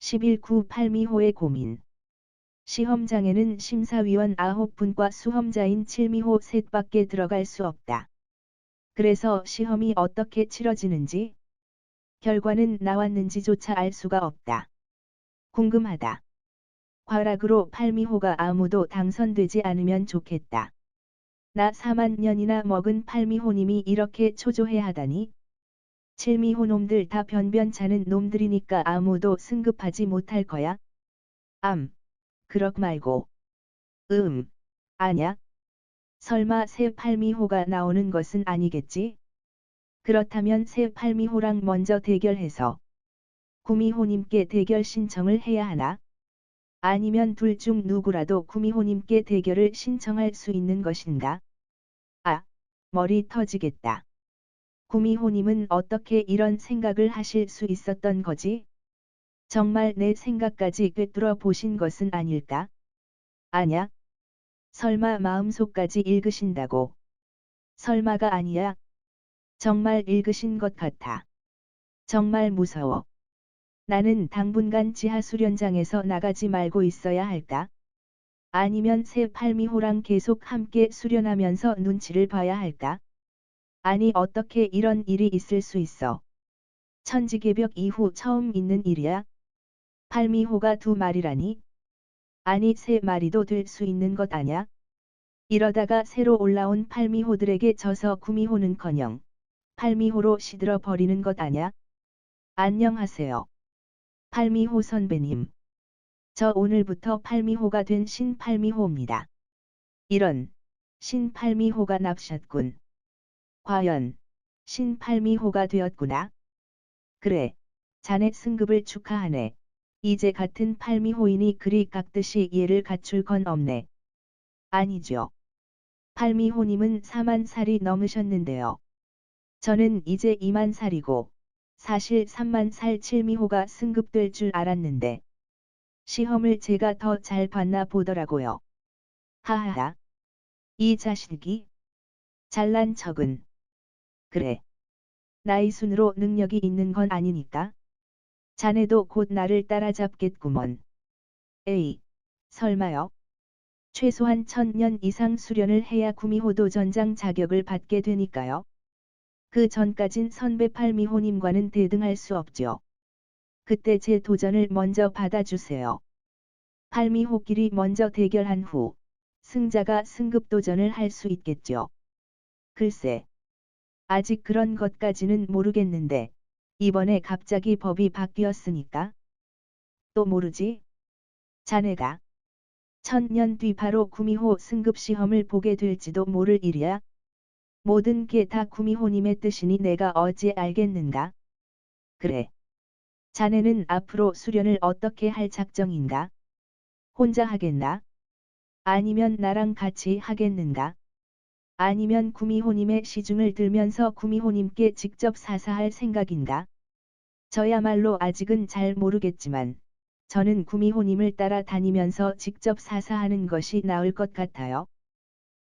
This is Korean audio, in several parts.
11구 팔미호의 고민. 시험장에는 심사위원 9분과 수험자인 칠미호 셋밖에 들어갈 수 없다. 그래서 시험이 어떻게 치러지는지, 결과는 나왔는지조차 알 수가 없다. 궁금하다. 과락으로 팔미호가 아무도 당선되지 않으면 좋겠다. 나 4만 년이나 먹은 팔미호님이 이렇게 초조해 하다니. 칠미호 놈들 다 변변찮은 놈들이니까 아무도 승급하지 못할 거야. 암. 그럭 말고. 음. 아냐? 설마 새 팔미호가 나오는 것은 아니겠지? 그렇다면 새 팔미호랑 먼저 대결해서 구미호님께 대결 신청을 해야 하나? 아니면 둘 중 누구라도 구미호님께 대결을 신청할 수 있는 것인가? 아, 머리 터지겠다. 구미호님은 어떻게 이런 생각을 하실 수 있었던 거지? 정말 내 생각까지 꿰뚫어 보신 것은 아닐까? 아냐? 설마 마음속까지 읽으신다고? 설마가 아니야? 정말 읽으신 것 같아. 정말 무서워. 나는 당분간 지하 수련장에서 나가지 말고 있어야 할까? 아니면 새 팔미호랑 계속 함께 수련하면서 눈치를 봐야 할까? 아니 어떻게 이런 일이 있을 수 있어? 천지개벽 이후 처음 있는 일이야? 팔미호가 두 마리라니? 아니 세 마리도 될 수 있는 것 아냐? 이러다가 새로 올라온 팔미호들에게 져서 구미호는커녕 팔미호로 시들어 버리는 것 아냐? 안녕하세요. 팔미호 선배님. 저 오늘부터 팔미호가 된 신팔미호입니다. 이런 신팔미호가 납셨군. 과연 신팔미호가 되었구나. 그래. 자네 승급을 축하하네. 이제 같은 팔미호인이 그리 깎듯이 예를 갖출 건 없네. 아니죠. 팔미호님은 4만 살이 넘으셨는데요. 저는 이제 2만 살이고 사실 3만 살 칠미호가 승급될 줄 알았는데 시험을 제가 더 잘 봤나 보더라고요. 하하하. 이 자식이 잘난 척은 그래. 나이 순으로 능력이 있는 건 아니니까. 자네도 곧 나를 따라잡겠구먼. 에이, 설마요? 최소한 천년 이상 수련을 해야 구미호도 전장 자격을 받게 되니까요. 그 전까진 선배 팔미호님과는 대등할 수 없죠. 그때 제 도전을 먼저 받아주세요. 팔미호끼리 먼저 대결한 후 승자가 승급 도전을 할 수 있겠죠. 글쎄. 아직 그런 것까지는 모르겠는데 이번에 갑자기 법이 바뀌었으니까. 또 모르지? 자네가 천년 뒤 바로 구미호 승급 시험을 보게 될지도 모를 일이야. 모든 게 다 구미호님의 뜻이니 내가 어찌 알겠는가? 그래. 자네는 앞으로 수련을 어떻게 할 작정인가? 혼자 하겠나? 아니면 나랑 같이 하겠는가? 아니면 구미호님의 시중을 들면서 구미호님께 직접 사사할 생각인가? 저야말로 아직은 잘 모르겠지만, 저는 구미호님을 따라 다니면서 직접 사사하는 것이 나을 것 같아요.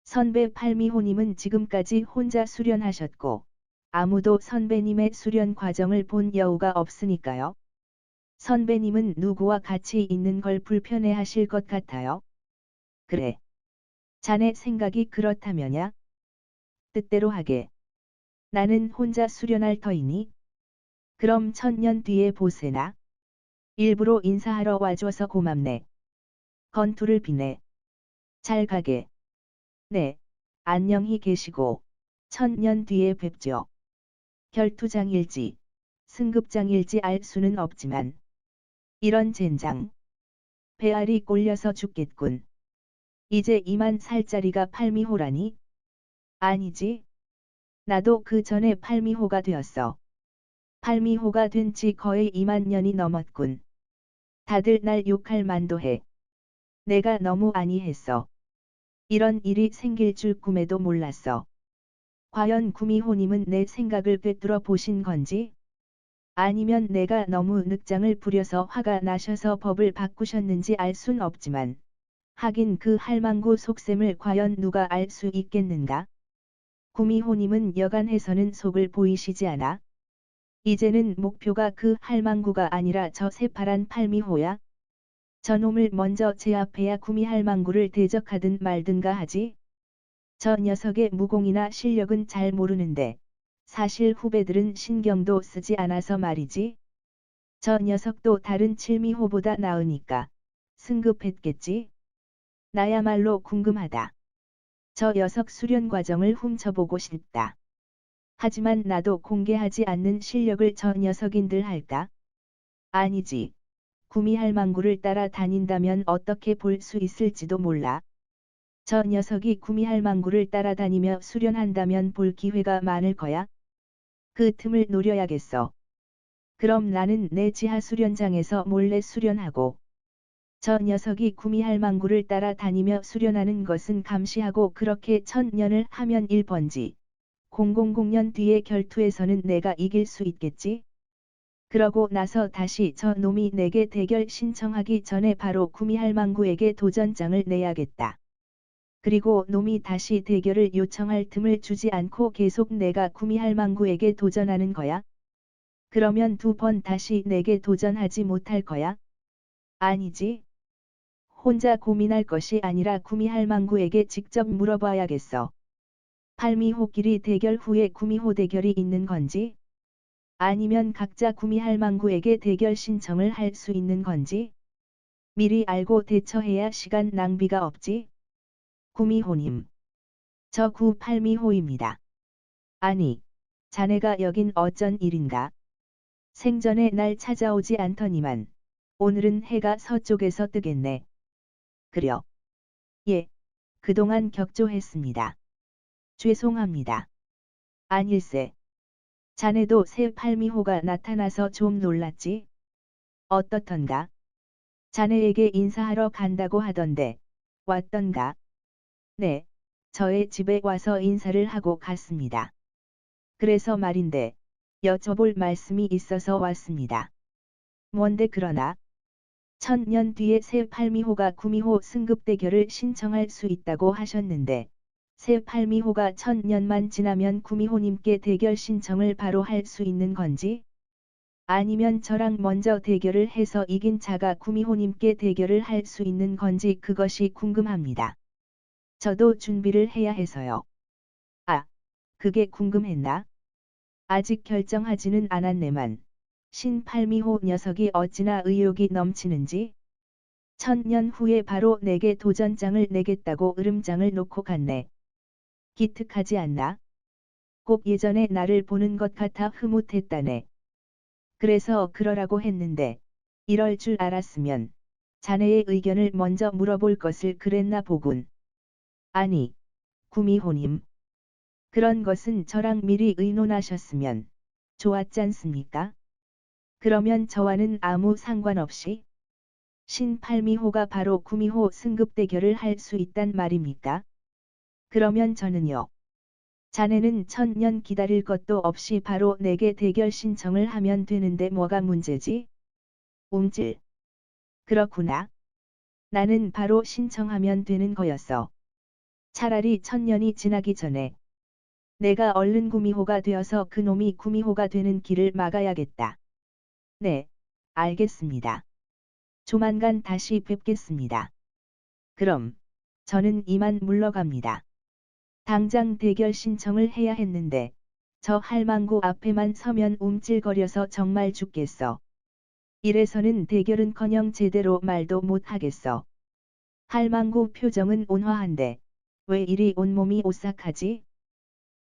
선배 팔미호님은 지금까지 혼자 수련하셨고 아무도 선배님의 수련 과정을 본 여우가 없으니까요. 선배님은 누구와 같이 있는 걸 불편해 하실 것 같아요. 그래. 자네 생각이 그렇다면야? 뜻대로 하게. 나는 혼자 수련할 터이니? 그럼 천년 뒤에 보세나? 일부러 인사하러 와줘서 고맙네. 건투를 비네. 잘 가게. 네, 안녕히 계시고 천년 뒤에 뵙죠. 결투장일지, 승급장일지 알 수는 없지만 이런 젠장. 배알이 꼴려서 죽겠군. 이제 이만 살짜리가 팔미호라니? 아니지. 나도 그 전에 팔미호가 되었어. 팔미호가 된 지 거의 2만 년이 넘었군. 다들 날 욕할 만도 해. 내가 너무 아니했어. 이런 일이 생길 줄 꿈에도 몰랐어. 과연 구미호님은 내 생각을 꿰뚫어 보신 건지? 아니면 내가 너무 늑장을 부려서 화가 나셔서 법을 바꾸셨는지 알 순 없지만 하긴 그 할망구 속셈을 과연 누가 알 수 있겠는가? 구미호님은 여간해서는 속을 보이시지 않아? 이제는 목표가 그 할망구가 아니라 저 새파란 팔미호야. 저놈을 먼저 제압해야 구미 할망구를 대적하든 말든가 하지. 저 녀석의 무공이나 실력은 잘 모르는데 사실 후배들은 신경도 쓰지 않아서 말이지. 저 녀석도 다른 칠미호보다 나으니까 승급했겠지. 나야말로 궁금하다. 저 녀석 수련 과정을 훔쳐보고 싶다. 하지만 나도 공개하지 않는 실력을 저 녀석인들 할까? 아니지. 구미할 망구를 따라 다닌다면 어떻게 볼 수 있을지도 몰라. 저 녀석이 구미할 망구를 따라다니며 수련한다면 볼 기회가 많을 거야. 그 틈을 노려야겠어. 그럼 나는 내 지하 수련장에서 몰래 수련하고 저 녀석이 구미할 망구를 따라 다니며 수련하는 것은 감시하고 그렇게 천년을 하면 1번지. 000년 뒤에 결투에서는 내가 이길 수 있겠지? 그러고 나서 다시 저 놈이 내게 대결 신청하기 전에 바로 구미할 망구에게 도전장을 내야겠다. 그리고 놈이 다시 대결을 요청할 틈을 주지 않고 계속 내가 구미할 망구에게 도전하는 거야? 그러면 두 번 다시 내게 도전하지 못할 거야? 아니지. 혼자 고민할 것이 아니라 구미할망구에게 직접 물어봐야겠어. 팔미호끼리 대결 후에 구미호 대결이 있는 건지? 아니면 각자 구미할망구에게 대결 신청을 할 수 있는 건지? 미리 알고 대처해야 시간 낭비가 없지? 구미호님. 저 구팔미호입니다. 아니, 자네가 여긴 어쩐 일인가? 생전에 날 찾아오지 않더니만, 오늘은 해가 서쪽에서 뜨겠네. 그려. 예, 그동안 격조했습니다. 죄송합니다. 아닐세. 자네도 새 팔미호가 나타나서 좀 놀랐지? 어떻던가? 자네에게 인사하러 간다고 하던데, 왔던가? 네, 저의 집에 와서 인사를 하고 갔습니다. 그래서 말인데, 여쭤볼 말씀이 있어서 왔습니다. 뭔데 그러나? 천년 뒤에 새 팔미호가 구미호 승급 대결을 신청할 수 있다고 하셨는데, 새 팔미호가 천년만 지나면 구미호님께 대결 신청을 바로 할 수 있는 건지? 아니면 저랑 먼저 대결을 해서 이긴 자가 구미호님께 대결을 할 수 있는 건지 그것이 궁금합니다. 저도 준비를 해야 해서요. 아, 그게 궁금했나? 아직 결정하지는 않았네만. 신팔미호 녀석이 어찌나 의욕이 넘치는지. 천년 후에 바로 내게 도전장을 내겠다고 으름장을 놓고 갔네. 기특하지 않나? 꼭 예전에 나를 보는 것 같아 흐뭇했다네. 그래서 그러라고 했는데, 이럴 줄 알았으면, 자네의 의견을 먼저 물어볼 것을 그랬나 보군. 아니, 구미호님. 그런 것은 저랑 미리 의논하셨으면 좋았잖습니까? 그러면 저와는 아무 상관없이 신팔미호가 바로 구미호 승급 대결을 할 수 있단 말입니까? 그러면 저는요. 자네는 천년 기다릴 것도 없이 바로 내게 대결 신청을 하면 되는데 뭐가 문제지? 움찔. 그렇구나. 나는 바로 신청하면 되는 거였어. 차라리 천년이 지나기 전에 내가 얼른 구미호가 되어서 그놈이 구미호가 되는 길을 막아야겠다. 네, 알겠습니다. 조만간 다시 뵙겠습니다. 그럼, 저는 이만 물러갑니다. 당장 대결 신청을 해야 했는데, 저 할망구 앞에만 서면 움찔거려서 정말 죽겠어. 이래서는 대결은커녕 제대로 말도 못하겠어. 할망구 표정은 온화한데, 왜 이리 온몸이 오싹하지?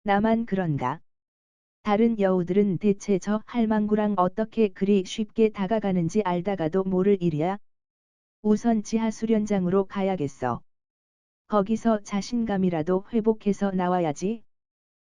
나만 그런가? 다른 여우들은 대체 저 할망구랑 어떻게 그리 쉽게 다가가는지 알다가도 모를 일이야? 우선 지하 수련장으로 가야겠어. 거기서 자신감이라도 회복해서 나와야지.